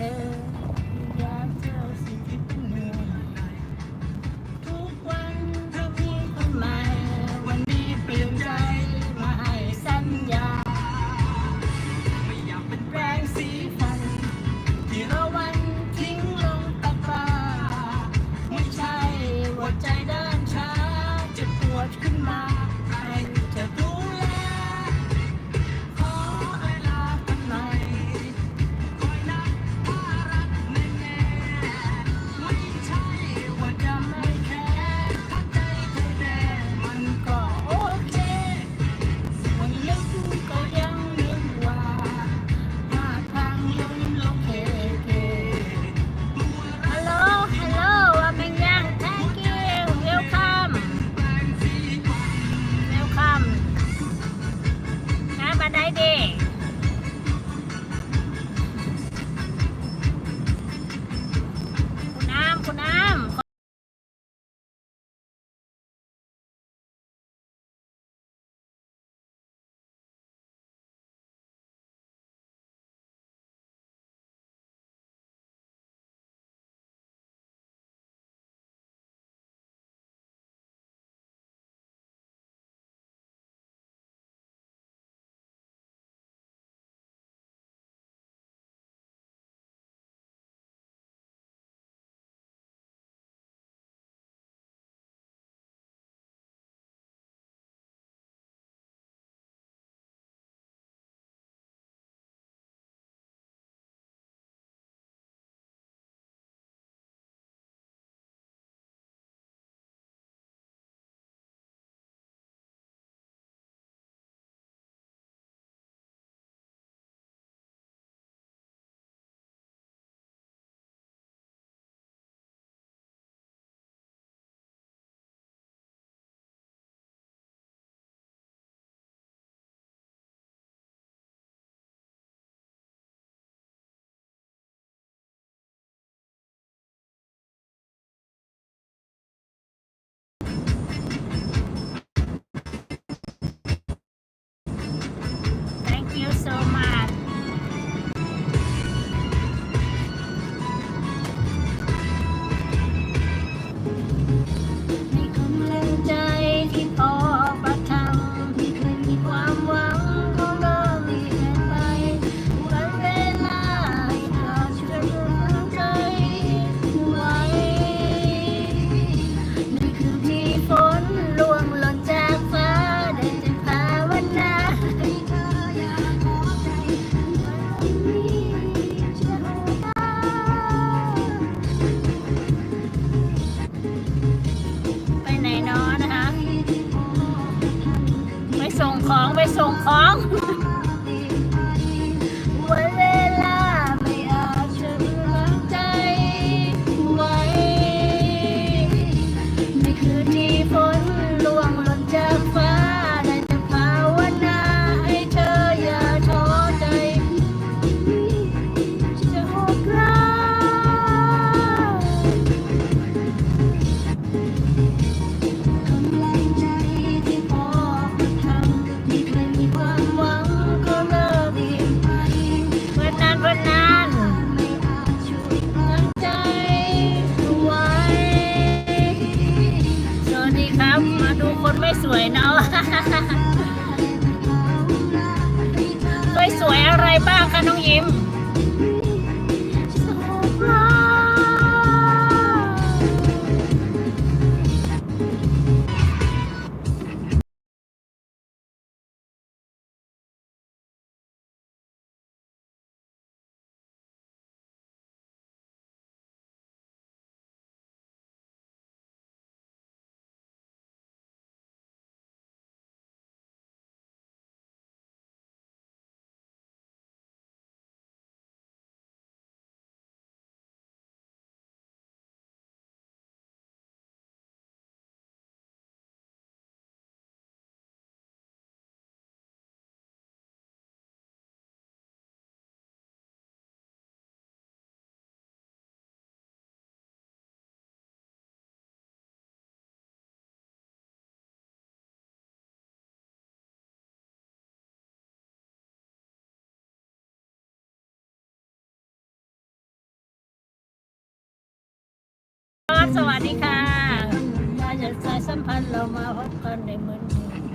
care. วยสวยเนาะกล้วยสวยอะไรบ้างคะน้องยิ้ม สวัสดีค่ะมาจากสายสัมพันธ์เรามาพบกันในเหมือนเดิ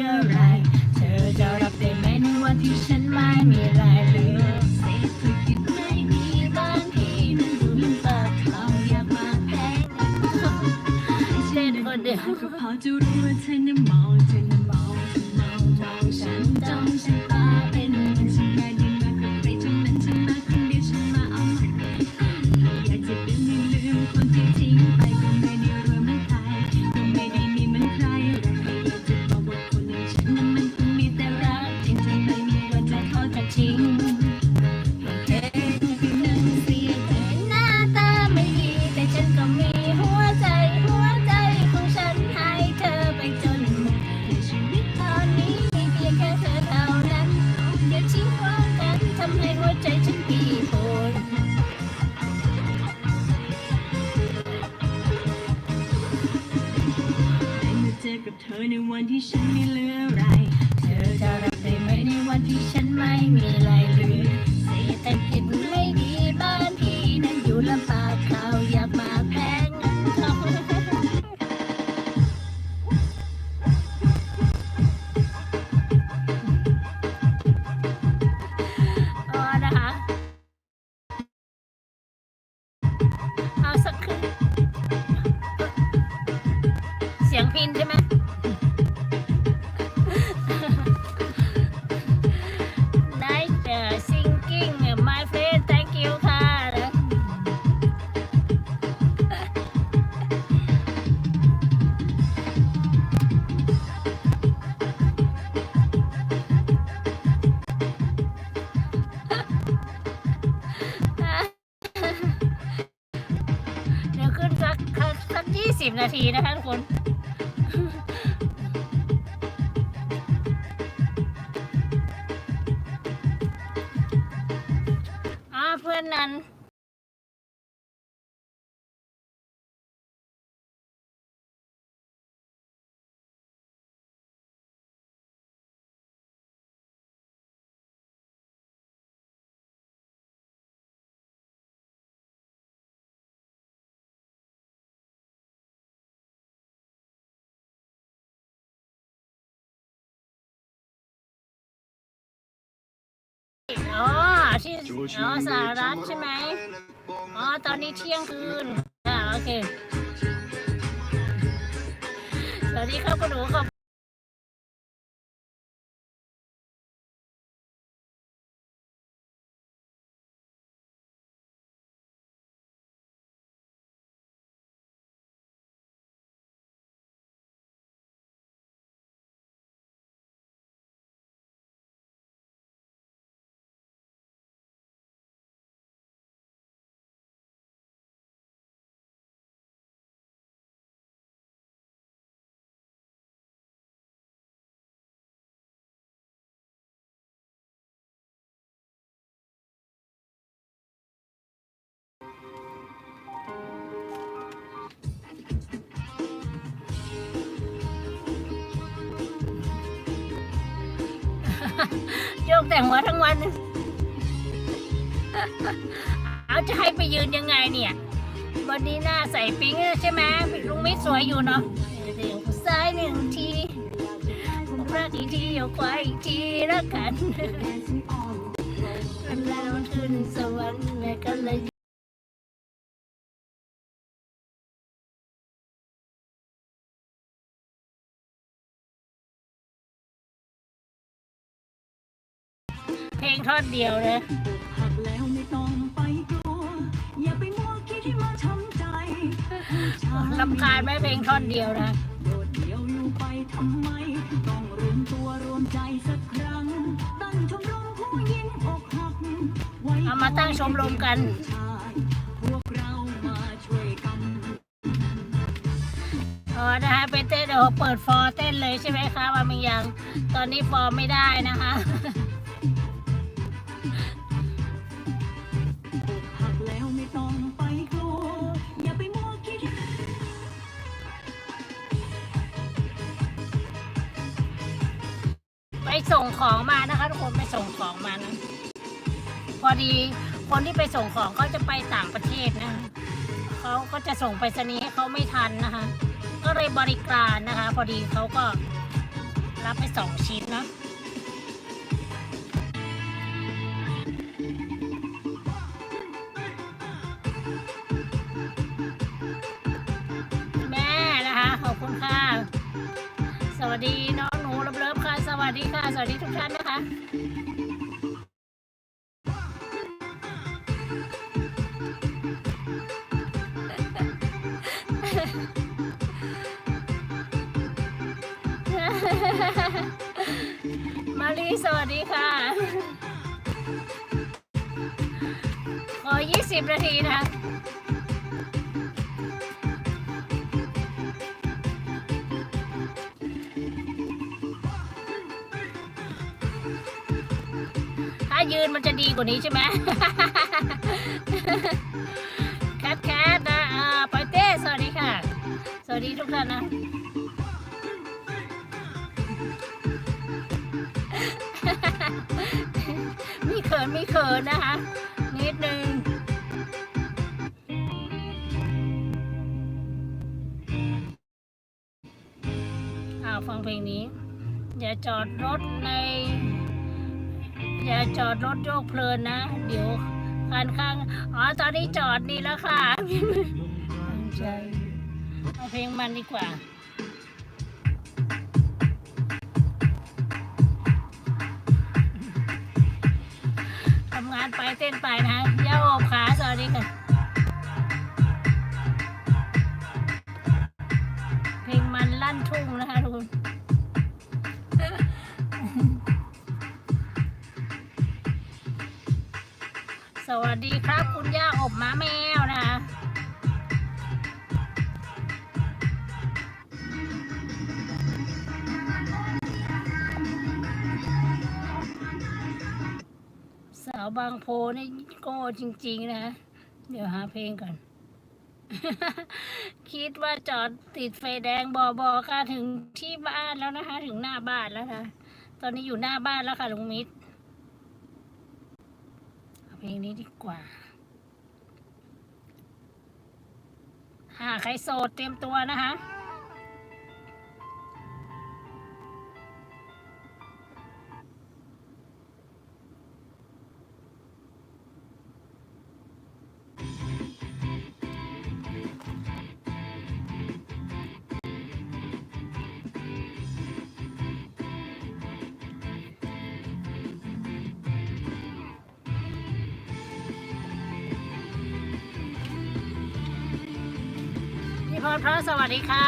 เธอจะรับได้ไหมวันที่ฉันไม่มีรายเหลือเศรษฐกิจไม่มีบ้านที่มันดูมันากทออยากมาแพงเช่นคนเดีกพอจะรู้ว่าเธอนั้นมองฉันีนะคะทุกคนอ่าเพื่อนนั้น อ๋อสหรัฐใช่ไหมอ๋อตอนนี้เที่ยงคืนอ่าโอเคสวัสดีครับคุณหนูขอบ โยกแต่หัวทั้งวัน เอาจะให้ไปยืนยังไงเนี่ยวันนี้หน้าใส่ปิ๊งใช่ไหมลุงมิตรสวยอยู่เนาะเดี๋ยวซ้ายหนึ่งทีผมรักอีกทีเดี๋ยวควายอีกทีแล้วกันเป็นแล้วขึ้นสวรรค์แลยก็เลย เพลงท่อนเดียวเลยหักแล้วไม่ต้องไปกลัว อย่าไปมัวคิดที่มาช้ำใจผู้ชายลำคาญไหมเพลงท่อนเดียวนะโดดเดี่ยวอยู่ไปทำไม ต้องรวมตัวรวมใจสักครั้ง ตั้งชมรมผู้หญิงอกหักไว้เอามาตั้งชมรมกันผู้ชายพวกเรามาช่วยกันอ๋อนะคะไปเต้นเดี๋ยวเปิดฟอร์เต้นเลยใช่ไหมคะว่ามียัง ตอนนี้ฟอร์ไม่ได้นะคะ ส่งของมานะคะ ทุกคนไปส่งของมานะพอดีคนที่ไปส่งของเขาจะไปต่างประเทศนะคะเขาก็จะส่งไปรษณีย์ให้เขาไม่ทันนะคะ ก็เลยบริการนะคะ พอดีเขาก็รับไปสองชิ้นนะแม่นะคะขอบคุณค่ะสวัสดีน้อง วัสดีค่ะ สวัสดีทุกท่านนะคะมารีสวัสดีค่ะ ขอ 20 นาทีนะคะ ยืนมันจะดีกว่านี้ใช่ไหมแคทแคทนะอ่าปอยเต้สวัสดีค่ะ สวัสดีทุกท่านนะมีเขินมีเขินนะคะ นิดนึงอ่าฟังเพลงนี้ อย่าจอดรถใน อย่าจอดรถโยกเพลินนะ เดี๋ยวคันข้างอ๋อตอนนี้จอดนี่แล้วค่ะใจเอาเพลงมันดีกว่าทำงานไปเต้นไปนะย่าอบขาสวัสดีค่ะเพลงมันลั่นทุ่งนะคะ สวัสดีครับคุณย่าอบม้าแมวนะสาวบางโพนี่ก็จริง ๆ นะ เดี๋ยวหาเพลงก่อน คิดว่าจอดติดไฟแดงบอบอค่ะถึงที่บ้านแล้วนะคะ ถึงหน้าบ้านแล้วนะ ตอนนี้อยู่หน้าบ้านแล้วค่ะลุงมิตร เพลงนี้ดีกว่าหาใครโสดเตรียมตัวนะคะ พี่พรพระสวัสดีค่ะ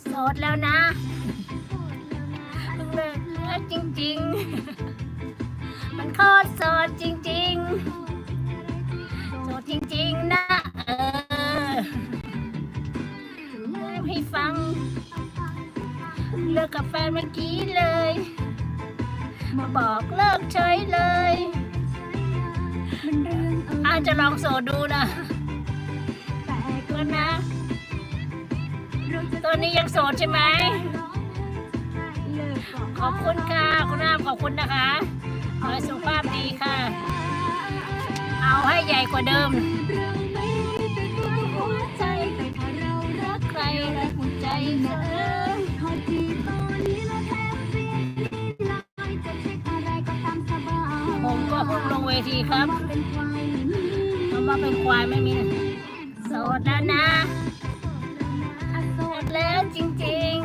โสดแล้วนะเพิ่งเลิกเลิกจริง ๆ มันโคตรโสดจริง ๆ โสดจริง ๆ นะ เออเล่าให้ฟัง เลิกกับแฟนเมื่อกี้เลย มาบอกเลิกเฉยเลยมันเรื่องเอออาจจะลองโสดดูนะแต่ก็ก็นะเราจะตัวนี้ยังโสดใช่ไหมเลิกก่อนขอบคุณค่ะ คุณน้ำขอบคุณนะคะ ขอให้สุขภาพดีค่ะ เอาให้ใหญ่กว่าเดิมเราไม่ได้เป็นตัวหัวใจแต่ถ้าเรารักใครรักหัวใจเธอพอ ลงเวทีครับว่าเป็นควายไม่มีคำว่าเป็นควายไม่มีโสดแล้วนะอะโสโสดดแล้วจริง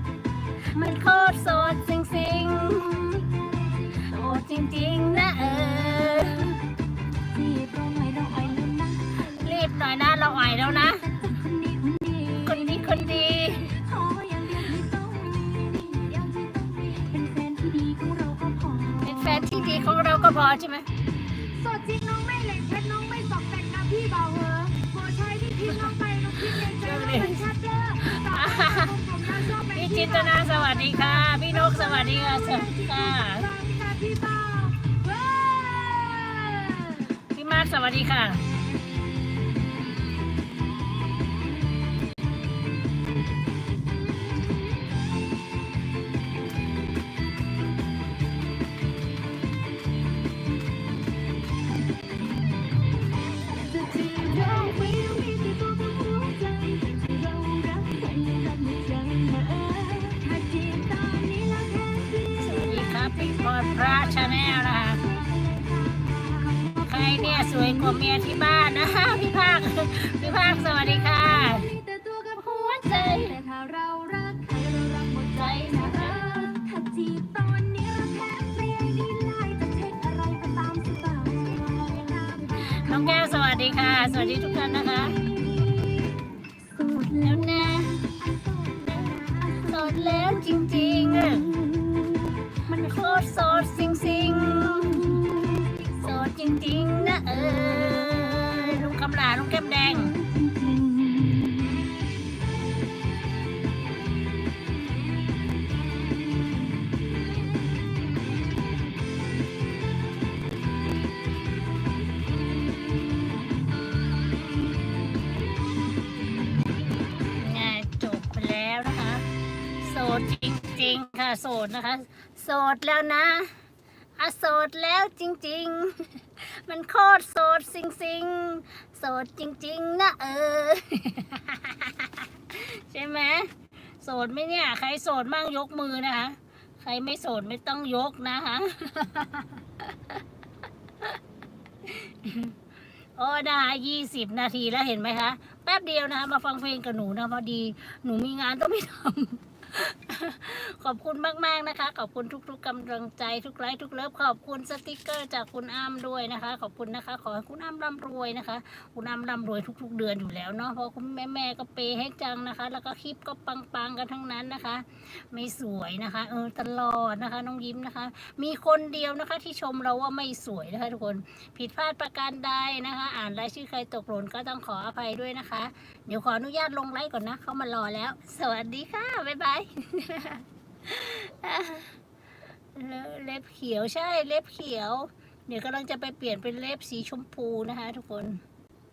ๆ มันโคตรโสดจริงๆโสดจริงๆนะเออที่ตรงไหนเราอ่อยแล้วนะรีบหน่อยนะเราอ่อยแล้วนะ ดีของเราก็พอใช่ไหมสดจริงน้องไม่เหล็กเพชรน้องไม่สอกแต่งนะพี่เบาเหอะโปรใช้ที่พิมพ์น้องไปน้องพิมพ์ในใจน้องเป็นชัดเจอสาวผมน่าชอบเป็นพี่จินตนาสวัสดีค่ะ พี่นกสวัสดีค่ะสวัสดีค่ะพี่เบาเว้ยพี่มาร์คสวัสดีค่ะ แต่ถ้าเรารักใครเรารักหมดใจนะเออถ้าจีบตอนนี้เราแค่เพียงดีไลน์จะเช็คอะไรก็ตามสบายน้องแก้วสวัสดีค่ะ สวัสดีทุกท่านนะคะสูดแล้วนะโสดแล้วจริงๆอะมันโคตรโสดสิงสิงโสดจริงๆนะเออลุงคำลาลุงแก้มแดง โสดนะคะ โสดแล้วนะอะโสดแล้วจริง ๆ มันโคตรโสดสิงสิงโสดจริง ๆ นะเออ ใช่ไหมโสดไหมเนี่ย ใครโสดมั่งยกมือนะคะ ใครไม่โสดไม่ต้องยกนะคะโอ้นะคะยี่สิบนาทีแล้วเห็นไหมคะ แป๊บเดียวนะคะมาฟังเพลงกับหนูนะพอดี หนูมีงานต้องไปทำ ขอบคุณมาก ๆ นะคะ ขอบคุณทุก ๆกำลังใจทุกไลค์ทุกเลิฟขอบคุณสติกเกอร์จากคุณอ้ำด้วยนะคะ ขอบคุณนะคะ ขอให้คุณอ้ำร่ำรวยนะคะ คุณอ้ำร่ำรวยทุก ๆ เดือนอยู่แล้วเนาะเพราะคุณแม่แม่ก็เปย์ให้จังนะคะ แล้วก็คลิปก็ปังๆกันทั้งนั้นนะคะ ไม่สวยนะคะ เออตลอดนะคะ น้องยิ้มนะคะ มีคนเดียวนะคะที่ชมเราว่าไม่สวยนะคะทุกคนผิดพลาดประการใดนะคะ อ่านรายชื่อใครตกหล่นก็ต้องขออภัยด้วยนะคะ เดี๋ยวขออนุญาตลงไลฟ์ก่อนนะเขามารอแล้ว สวัสดีค่ะบ๊ายบาย เล็บเขียวใช่เล็บเขียว เดี๋ยวกำลังจะไปเปลี่ยนเป็นเล็บสีชมพูนะคะ ทุกคน